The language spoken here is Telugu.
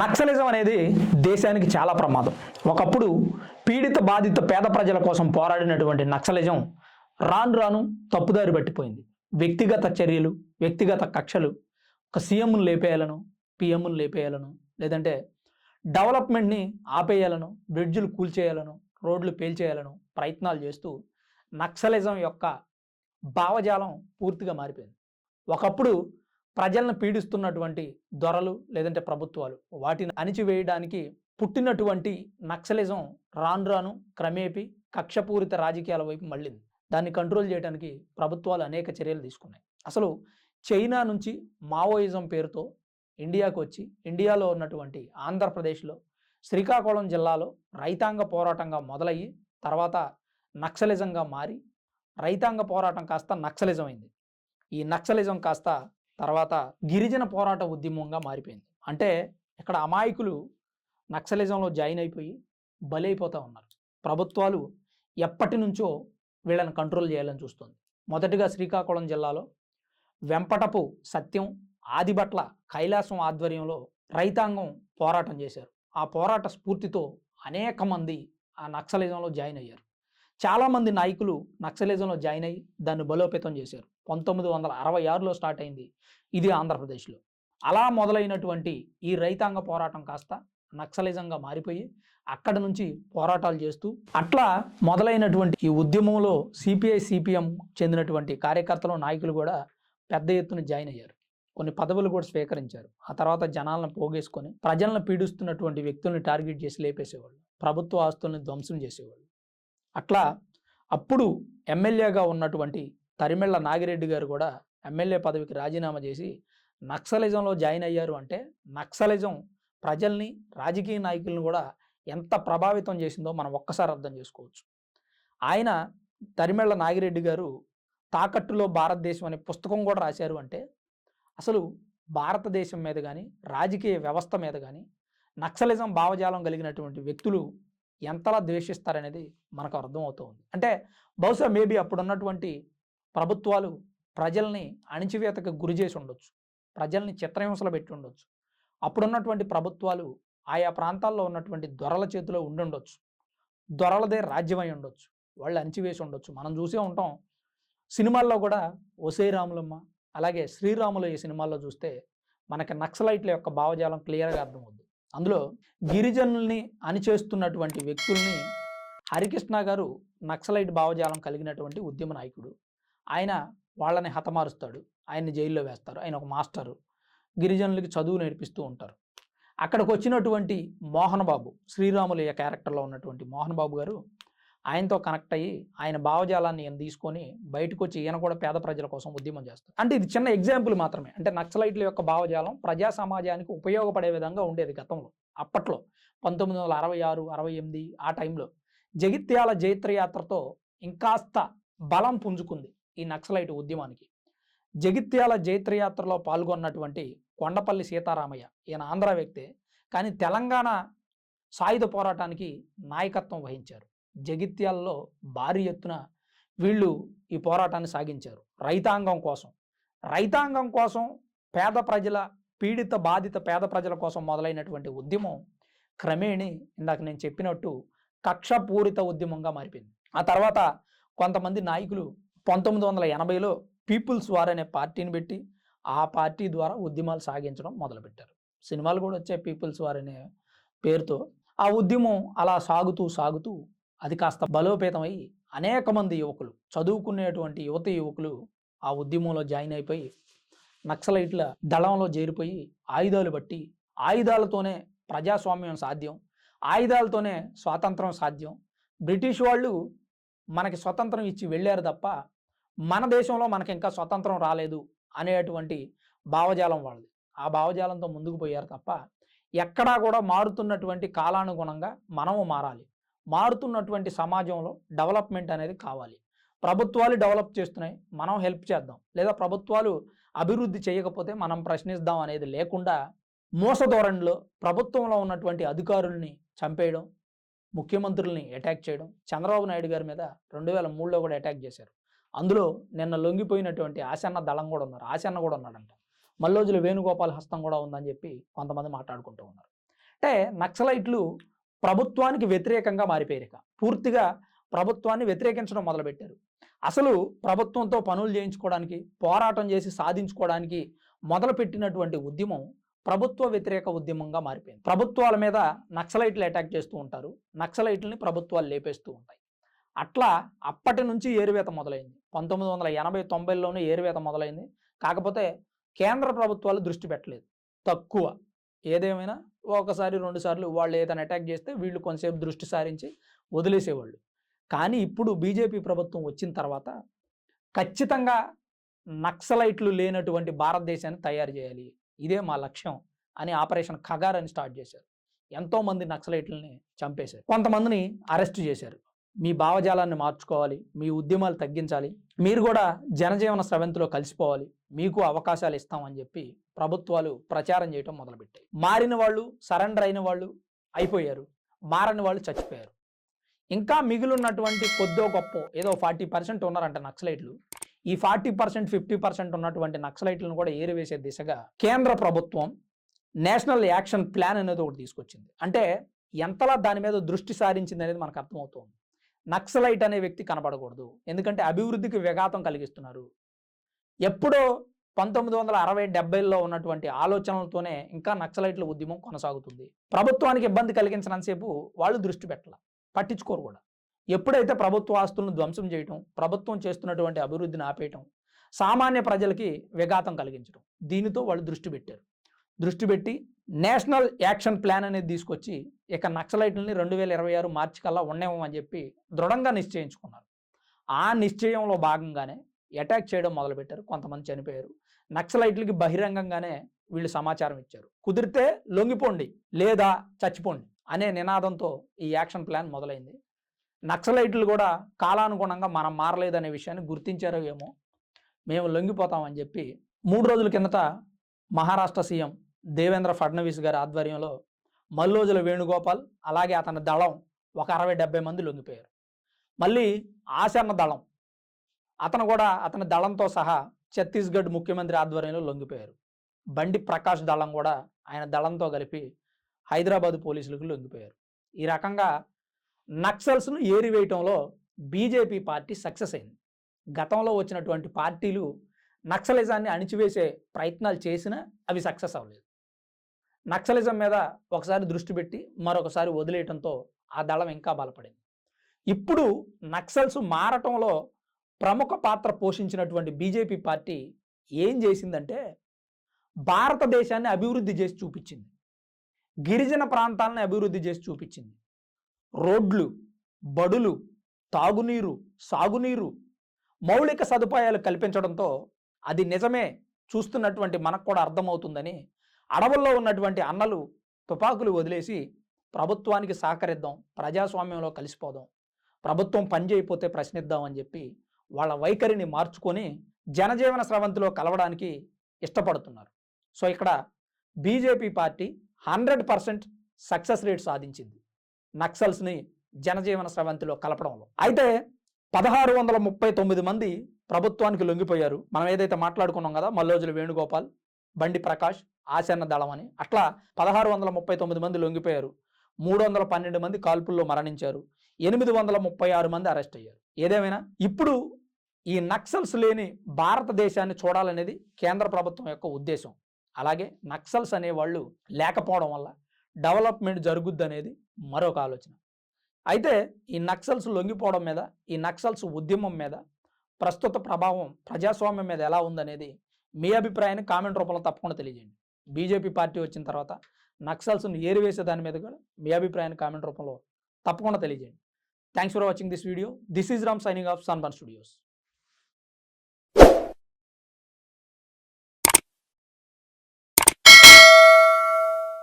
నక్సలిజం అనేది దేశానికి చాలా ప్రమాదం. ఒకప్పుడు పీడిత బాధిత పేద ప్రజల కోసం పోరాడినటువంటి నక్సలిజం రాను రాను తప్పుదారి పట్టిపోయింది. వ్యక్తిగత చర్యలు వ్యక్తిగత కక్షలు ఒక సీఎంను లేపేయాలను పిఎంను లేపేయాలను లేదంటే డెవలప్మెంట్ని ఆపేయాలను బ్రిడ్జులు కూల్చేయాలను రోడ్లు పేల్చేయాలను ప్రయత్నాలు చేస్తూ నక్సలిజం యొక్క భావజాలం పూర్తిగా మారిపోయింది. ఒకప్పుడు ప్రజలను పీడిస్తున్నటువంటి దొరలు లేదంటే ప్రభుత్వాలు వాటిని అణిచివేయడానికి పుట్టినటువంటి నక్సలిజం రాను రాను క్రమేపీ కక్షపూరిత రాజకీయాల వైపు మళ్ళింది. దాన్ని కంట్రోల్ చేయడానికి ప్రభుత్వాలు అనేక చర్యలు తీసుకున్నాయి. అసలు చైనా నుంచి మావోయిజం పేరుతో ఇండియాకు వచ్చి ఇండియాలో ఉన్నటువంటి ఆంధ్రప్రదేశ్లో శ్రీకాకుళం జిల్లాలో రైతాంగ పోరాటంగా మొదలయ్యి తర్వాత నక్సలిజంగా మారి రైతాంగ పోరాటం కాస్త నక్సలిజం అయింది ఈ నక్సలిజం కాస్త తర్వాత గిరిజన పోరాట ఉద్యమంగా మారిపోయింది. అంటే ఇక్కడ అమాయకులు నక్సలిజంలో జాయిన్ అయిపోయి బలైపోతూ ఉన్నారు. ప్రభుత్వాలు ఎప్పటి నుంచో వీళ్ళని కంట్రోల్ చేయాలని చూస్తుంది. మొదటిగా శ్రీకాకుళం జిల్లాలో వెంపటపు సత్యం ఆదిబట్ల కైలాసం ఆధ్వర్యంలో రైతాంగం పోరాటం చేశారు. ఆ పోరాట స్ఫూర్తితో అనేక మంది ఆ నక్సలిజంలో జాయిన్ అయ్యారు. చాలామంది నాయకులు నక్సలిజంలో జాయిన్ అయ్యి దాన్ని బలోపేతం చేశారు. పంతొమ్మిది వందల అరవై ఆరులో స్టార్ట్ అయింది ఇది ఆంధ్రప్రదేశ్లో. అలా మొదలైనటువంటి ఈ రైతాంగ పోరాటం కాస్త నక్సలిజంగా మారిపోయి అక్కడ నుంచి పోరాటాలు చేస్తూ అట్లా మొదలైనటువంటి ఈ ఉద్యమంలో సిపిఐ సిపిఎం చెందినటువంటి కార్యకర్తలు నాయకులు కూడా పెద్ద ఎత్తున జాయిన్ అయ్యారు. కొన్ని పదవులు కూడా స్వీకరించారు. ఆ తర్వాత జనాలను పోగేసుకొని ప్రజలను పీడిస్తున్నటువంటి వ్యక్తుల్ని టార్గెట్ చేసి లేపేసేవాళ్ళు. ప్రభుత్వ ఆస్తుల్ని ధ్వంసం చేసేవాళ్ళు. అట్లా అప్పుడు ఎమ్మెల్యేగా ఉన్నటువంటి తరిమెళ్ళ నాగిరెడ్డి గారు కూడా ఎమ్మెల్యే పదవికి రాజీనామా చేసి నక్సలిజంలో జాయిన్ అయ్యారు అంటే నక్సలిజం ప్రజల్ని రాజకీయ నాయకులను కూడా ఎంత ప్రభావితం చేసిందో మనం ఒక్కసారి అర్థం చేసుకోవచ్చు. ఆయన తరిమెళ్ళ నాగిరెడ్డి గారు తాకట్టులో భారతదేశం అనే పుస్తకం కూడా రాశారు అంటే అసలు భారతదేశం మీద కానీ రాజకీయ వ్యవస్థ మీద కానీ నక్సలిజం భావజాలం కలిగినటువంటి వ్యక్తులు ఎంతలా ద్వేషిస్తారనేది మనకు అర్థమవుతూ ఉంది అంటే బహుశా మేబీ అప్పుడున్నటువంటి ప్రభుత్వాలు ప్రజల్ని అణిచివేతకు గురి చేసి ఉండొచ్చు. ప్రజల్ని చిత్రహింసలు పెట్టి ఉండొచ్చు. అప్పుడున్నటువంటి ప్రభుత్వాలు ఆయా ప్రాంతాల్లో ఉన్నటువంటి దొరల చేతిలో ఉండి ఉండొచ్చు. దొరలదే రాజ్యమై ఉండొచ్చు. వాళ్ళు అణిచివేసి ఉండొచ్చు. మనం చూసే ఉంటాం. సినిమాల్లో కూడా ఒసే రాములమ్మ అలాగే శ్రీరాములు ఈ సినిమాల్లో చూస్తే మనకి నక్సలైట్ల యొక్క భావజాలం క్లియర్గా అర్థమవుద్ది. అందులో గిరిజనుల్ని అణిచేస్తున్నటువంటి వ్యక్తుల్ని హరికృష్ణ గారు నక్సలైట్ భావజాలం కలిగినటువంటి ఉద్యమ నాయకుడు. ఆయన వాళ్ళని హతమారుస్తాడు. ఆయన్ని జైల్లో వేస్తారు. ఆయన ఒక మాస్టరు. గిరిజనులకి చదువు నేర్పిస్తూ ఉంటారు. అక్కడికి వచ్చినటువంటి మోహన్ బాబు శ్రీరాములయ్య క్యారెక్టర్లో ఉన్నటువంటి మోహన్ బాబు గారు ఆయనతో కనెక్ట్ అయ్యి ఆయన భావజాలాన్ని ఈయన తీసుకొని బయటకు వచ్చి ఈయన కూడా పేద ప్రజల కోసం ఉద్యమం చేస్తారు. అంటే ఇది చిన్న ఎగ్జాంపుల్ మాత్రమే. అంటే నక్సలైట్ల యొక్క భావజాలం ప్రజా సమాజానికి ఉపయోగపడే విధంగా ఉండేది గతంలో అప్పట్లో. పంతొమ్మిది వందల అరవై ఆరు అరవై ఎనిమిది ఆ టైంలో జగిత్యాల జైత్రయాత్రతో ఇంకాస్త బలం పుంజుకుంది ఈ నక్సలైట్ ఉద్యమానికి. జగిత్యాల జైత్రయాత్రలో పాల్గొన్నటువంటి కొండపల్లి సీతారామయ్య ఈయన ఆంధ్ర వ్యక్తే కానీ తెలంగాణ సాయుధ పోరాటానికి నాయకత్వం వహించారు. జగిత్యాలలో భారీ ఎత్తున వీళ్ళు ఈ పోరాటాన్ని సాగించారు. రైతాంగం కోసం. రైతాంగం కోసం పేద ప్రజల పీడిత బాధిత పేద ప్రజల కోసం మొదలైనటువంటి ఉద్యమం క్రమేణి ఇందాక నేను చెప్పినట్టు కక్షపూరిత ఉద్యమంగా మారిపోయింది. ఆ తర్వాత కొంతమంది నాయకులు పంతొమ్మిది వందల ఎనభైలో పీపుల్స్ వార్ అనే పార్టీని పెట్టి ఆ పార్టీ ద్వారా ఉద్యమాలు సాగించడం మొదలుపెట్టారు. సినిమాలు కూడా వచ్చాయి పీపుల్స్ వార్ అనే పేరుతో. ఆ ఉద్యమం అలా సాగుతూ సాగుతూ అది కాస్త బలోపేతమై అనేక మంది యువకులు చదువుకునేటువంటి యువత యువకులు ఆ ఉద్యమంలో జాయిన్ అయిపోయి నక్సలైట్ల దళంలో చేరిపోయి ఆయుధాలు బట్టి ఆయుధాలతోనే ప్రజాస్వామ్యం సాధ్యం ఆయుధాలతోనే స్వాతంత్రం సాధ్యం. బ్రిటిష్ వాళ్ళు మనకి స్వతంత్రం ఇచ్చి వెళ్ళారు తప్ప మన దేశంలో మనకి ఇంకా స్వతంత్రం రాలేదు అనేటువంటి భావజాలం వాళ్ళది. ఆ భావజాలంతో ముందుకు పోయారు తప్ప ఎక్కడా కూడా మారుతున్నటువంటి కాలానుగుణంగా మనము మారాలి. మారుతున్నటువంటి సమాజంలో డెవలప్మెంట్ అనేది కావాలి. ప్రభుత్వాలు డెవలప్ చేస్తున్నాయి. మనం హెల్ప్ చేద్దాం. లేదా ప్రభుత్వాలు అభివృద్ధి చేయకపోతే మనం ప్రశ్నిద్దాం అనేది లేకుండా మోస ధోరణిలో ప్రభుత్వంలో ఉన్నటువంటి అధికారుల్ని చంపేయడం ముఖ్యమంత్రుల్ని అటాక్ చేయడం చంద్రబాబు నాయుడు గారి మీద రెండు వేల మూడులో కూడా అటాక్ చేశారు. అందులో నిన్న లొంగిపోయినటువంటి ఆసన్న దళం కూడా ఉన్నారు. ఆసన్న కూడా ఉన్నాడంట. మల్లోజుల వేణుగోపాల్ హస్తం కూడా ఉందని చెప్పి కొంతమంది మాట్లాడుకుంటూ ఉన్నారు. అంటే నక్సలైట్లు ప్రభుత్వానికి వ్యతిరేకంగా మారిపోయారు పూర్తిగా ప్రభుత్వాన్ని వ్యతిరేకించడం మొదలుపెట్టారు. అసలు ప్రభుత్వంతో పనులు చేయించుకోవడానికి పోరాటం చేసి సాధించుకోవడానికి మొదలుపెట్టినటువంటి ఉద్యమం ప్రభుత్వ వ్యతిరేక ఉద్యమంగా మారిపోయింది. ప్రభుత్వాల మీద నక్సలైట్లు అటాక్ చేస్తూ ఉంటారు. నక్సలైట్లని ప్రభుత్వాలు లేపేస్తూ ఉంటాయి. అట్లా అప్పటి నుంచి ఏరువేత మొదలైంది. పంతొమ్మిది వందల ఎనభై తొంభైలోనే ఏరువేత మొదలైంది. కాకపోతే కేంద్ర ప్రభుత్వాలు దృష్టి పెట్టలేదు. తక్కువ. ఏదేమైనా ఒకసారి రెండు సార్లు వాళ్ళు ఏదైనా అటాక్ చేస్తే వీళ్ళు కొంతసేపు దృష్టి సారించి వదిలేసేవాళ్ళు. కానీ ఇప్పుడు బీజేపీ ప్రభుత్వం వచ్చిన తర్వాత ఖచ్చితంగా నక్సలైట్లు లేనటువంటి భారతదేశాన్ని తయారు చేయాలి. ఇదే మా లక్ష్యం అని ఆపరేషన్ ఖగార్ అని స్టార్ట్ చేశారు. ఎంతోమంది నక్సలైట్లని చంపేశారు. కొంతమందిని అరెస్ట్ చేశారు. మీ భావజాలాన్ని మార్చుకోవాలి మీ ఉద్యమాలు తగ్గించాలి మీరు కూడా జనజీవన స్రవంతిలో కలిసిపోవాలి మీకు అవకాశాలు ఇస్తామని చెప్పి ప్రభుత్వాలు ప్రచారం చేయటం మొదలుపెట్టాయి. మారిన వాళ్ళు సరెండర్ అయిన వాళ్ళు అయిపోయారు మారని వాళ్ళు చచ్చిపోయారు. ఇంకా మిగిలినటువంటి కొద్దో గొప్ప ఏదో ఫార్టీ పర్సెంట్ ఉన్నారంట నక్సలైట్లు. ఈ ఫార్టీ పర్సెంట్ ఫిఫ్టీ పర్సెంట్ ఉన్నటువంటి నక్సలైట్లను కూడా ఏరివేసే దిశగా కేంద్ర ప్రభుత్వం నేషనల్ యాక్షన్ ప్లాన్ అనేది ఒకటి తీసుకొచ్చింది. అంటే ఎంతలా దాని మీద దృష్టి సారించింది అనేది మనకు అర్థమవుతుంది. నక్సలైట్ అనే వ్యక్తి కనబడకూడదు. ఎందుకంటే అభివృద్ధికి విఘాతం కలిగిస్తున్నారు. ఎప్పుడో పంతొమ్మిది వందల అరవై డెబ్బైలో ఉన్నటువంటి ఆలోచనలతోనే ఇంకా నక్సలైట్ల ఉద్యమం కొనసాగుతుంది. ప్రభుత్వానికి ఇబ్బంది కలిగించినంతసేపు వాళ్ళు దృష్టి పెట్టాల పట్టించుకోరు కూడా. ఎప్పుడైతే ప్రభుత్వ ఆస్తులను ధ్వంసం చేయటం ప్రభుత్వం చేస్తున్నటువంటి అభివృద్ధిని ఆపేయటం సామాన్య ప్రజలకి విఘాతం కలిగించడం దీనితో వాళ్ళు దృష్టి పెట్టారు. దృష్టి పెట్టి నేషనల్ యాక్షన్ ప్లాన్ అనేది తీసుకొచ్చి ఇక నక్సలైట్లని రెండు వేల ఇరవై ఆరు మార్చి కల్లా ఉండేమని చెప్పి దృఢంగా నిశ్చయించుకున్నారు. ఆ నిశ్చయంలో భాగంగానే అటాక్ చేయడం మొదలుపెట్టారు. కొంతమంది చనిపోయారు. నక్సలైట్లకి బహిరంగంగానే వీళ్ళు సమాచారం ఇచ్చారు. కుదిరితే లొంగిపోండి లేదా చచ్చిపోండి అనే నినాదంతో ఈ యాక్షన్ ప్లాన్ మొదలైంది. నక్సలైట్లు కూడా కాలానుగుణంగా మనం మారలేదనే విషయాన్ని గుర్తించారో ఏమో మేము లొంగిపోతామని చెప్పి మూడు రోజుల కిందట మహారాష్ట్ర సీఎం దేవేంద్ర ఫడ్నవీస్ గారి ఆధ్వర్యంలో మల్లోజుల వేణుగోపాల్ అలాగే అతని దళం ఒక అరవై డెబ్బై మంది లొంగిపోయారు. మళ్ళీ ఆశన్న దళం అతను కూడా అతని దళంతో సహా ఛత్తీస్గఢ్ ముఖ్యమంత్రి ఆధ్వర్యంలో లొంగిపోయారు. బండి ప్రకాష్ దళం కూడా ఆయన దళంతో కలిపి హైదరాబాద్ పోలీసులకు లొంగిపోయారు. ఈ రకంగా నక్సల్స్ను ఏరివేయటంలో బీజేపీ పార్టీ సక్సెస్ అయింది. గతంలో వచ్చినటువంటి పార్టీలు నక్సలిజాన్ని అణిచివేసే ప్రయత్నాలు చేసినా అవి సక్సెస్ అవ్వలేదు. నక్సలిజం మీద ఒకసారి దృష్టి పెట్టి మరొకసారి వదిలేయటంతో ఆ దళం ఇంకా బలపడింది. ఇప్పుడు నక్సల్స్ మారటంలో ప్రముఖ పాత్ర పోషించినటువంటి బీజేపీ పార్టీ ఏం చేసిందంటే భారతదేశాన్ని అభివృద్ధి చేసి చూపించింది. గిరిజన ప్రాంతాలను అభివృద్ధి చేసి చూపించింది. రోడ్లు బడులు తాగునీరు సాగునీరు మౌలిక సదుపాయాలు కల్పించడంతో అది నిజమే చూస్తున్నటువంటి మనకు కూడా అర్థమవుతుందని అడవుల్లో ఉన్నటువంటి అన్నలు తుపాకులు వదిలేసి ప్రభుత్వానికి సహకరిద్దాం ప్రజాస్వామ్యంలో కలిసిపోదాం ప్రభుత్వం పనిచేయపోతే ప్రశ్నిద్దాం అని చెప్పి వాళ్ళ వైఖరిని మార్చుకొని జనజీవన స్రవంతిలో కలవడానికి ఇష్టపడుతున్నారు. సో ఇక్కడ BJP party hundred percent success rate సాధించింది నక్సల్స్ని జనజీవన స్రవంతిలో కలపడంలో. అయితే పదహారు వందల ముప్పై తొమ్మిది మంది ప్రభుత్వానికి లొంగిపోయారు. మనం ఏదైతే మాట్లాడుకున్నాం కదా మల్లోజుల వేణుగోపాల్ బండి ప్రకాష్ ఆచరణ దళం అని. అట్లా పదహారు వందల ముప్పై తొమ్మిది మంది లొంగిపోయారు. మూడు వందల పన్నెండు మంది కాల్పుల్లో మరణించారు. ఎనిమిది వందల ముప్పై ఆరు మంది అరెస్ట్ అయ్యారు. ఏదేమైనా? ఇప్పుడు ఈ నక్సల్స్ లేని భారతదేశాన్ని చూడాలనేది కేంద్ర ప్రభుత్వం యొక్క ఉద్దేశం. అలాగే నక్సల్స్ అనేవాళ్ళు లేకపోవడం వల్ల డెవలప్మెంట్ జరుగుద్ది అనేది మరొక ఆలోచన. అయితే ఈ నక్సల్స్ లొంగిపోవడం మీద ఈ నక్సల్స్ ఉద్యమం మీద ప్రస్తుత ప్రభావం ప్రజాస్వామ్యం మీద ఎలా ఉందనేది మీ అభిప్రాయాన్ని కామెంట్ రూపంలో తప్పకుండా తెలియజేయండి. బీజేపీ పార్టీ వచ్చిన తర్వాత నక్సల్స్ను ఏరివేసే దాని మీద కూడా మీ అభిప్రాయాన్ని కామెంట్ రూపంలో తప్పకుండా తెలియజేయండి. Thanks for watching this video this is Ram signing off Sunburn studios